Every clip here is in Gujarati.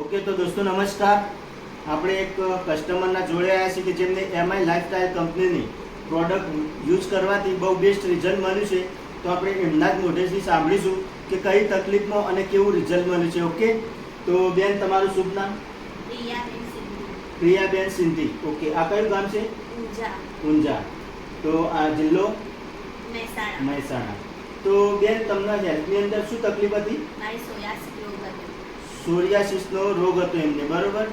ઓકે તો દોસ્તો નમસ્કાર. આપણે એક કસ્ટમરના જોડે આવ્યા છીએ કે જેમને એમઆઈ લાઇફસ્ટાઇલ કંપનીની પ્રોડક્ટ યુઝ કરવાથી બહુ બેસ્ટ રિઝલ્ટ મળ્યું છે. તો આપણે એમના જ મોઢેથી સાંભળીશું કે કઈ તકલીફમાં અને કેવું રિઝલ્ટ મળ્યું છે ઓકે? તો બેન તમારું શુભ નામ? પ્રિયાબેન સિંધી. ઓકે આ કયું ગામ છે? ઊંઝા. તો આ જિલ્લો? મહેસાણા. મહેસાણા. તો બેન તમને હેલ્થની અંદર શું તકલીફ હતી? મારી સોયાસી રોગ હતો. સોરિયાસિસનો રોગ હતો એમને બરોબર?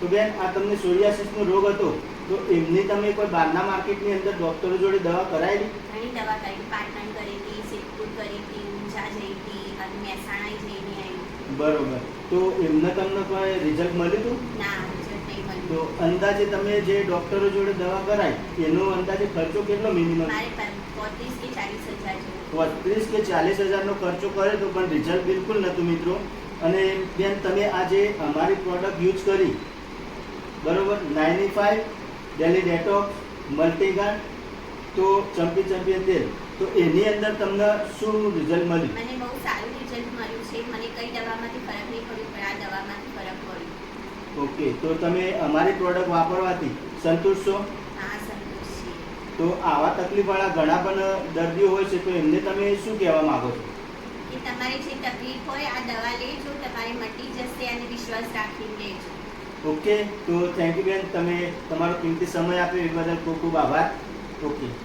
તો બેન આ તમને સોરિયાસિસનો રોગ હતો તો એમની તમે કોઈ બહારના માર્કેટની અંદર ડોક્ટરો જોડે દવા કરાયેલી? ઘણી દવા કરી પાટણ કરી હતી સિદ્ધપુર કરી હતી ઊંઝા જઈ હતી અને મહેસાણા જઈને આવી બરોબર. તો એમને તમને કોઈ રિઝલ્ટ મળ્યું હતું? ના રિઝલ્ટ નહીં તો અંદાજે તમે જે ડોક્ટરો જોડે દવા કરાય એનો અંદાજે ખર્ચો કેટલો મિનિમમ મારે પોત્રીસ કે ચાલીસ હજાર જેવું. બત્રીસ કે ચાલીસ હજારનો ખર્ચો કરે તો પણ રિઝલ્ટ બિલકુલ નહોતું મિત્રો. અને બેન તમે આજે અમારી પ્રોડક્ટ યુઝ કરી. બરોબર? Ninety five daily detox multiguard તો ચંપી ચંપિયન તેલ. તો એની અંદર તમને શું રિઝલ્ટ મળ્યું? મને બહુ સારું રિઝલ્ટ મળ્યું છે. મને કઈ દવામાંથી ફરક નહીં પડ્યો પણ આ દવામાંથી ફરક પડ્યો. ઓકે તો તમે અમારી પ્રોડક્ટ વાપરવાથી સંતુષ્ટ છો? હા સંતુષ્ટ છીએ. તો આવા તકલીફવાળા ઘણા પણ દર્દીઓ હોય છે તો એમને તમે શું કહેવા માંગો છો? કે તમારી જે તકલીફ હોય આ દવા લેજો તમારે મટી જશે અને વિશ્વાસ રાખીને લેજો. ઓકે, તો થેન્ક યુ બેન, તમે તમારો કિંમતી સમય આપ્યો, એ બદલ ખૂબ ખૂબ આભાર. ઓકે.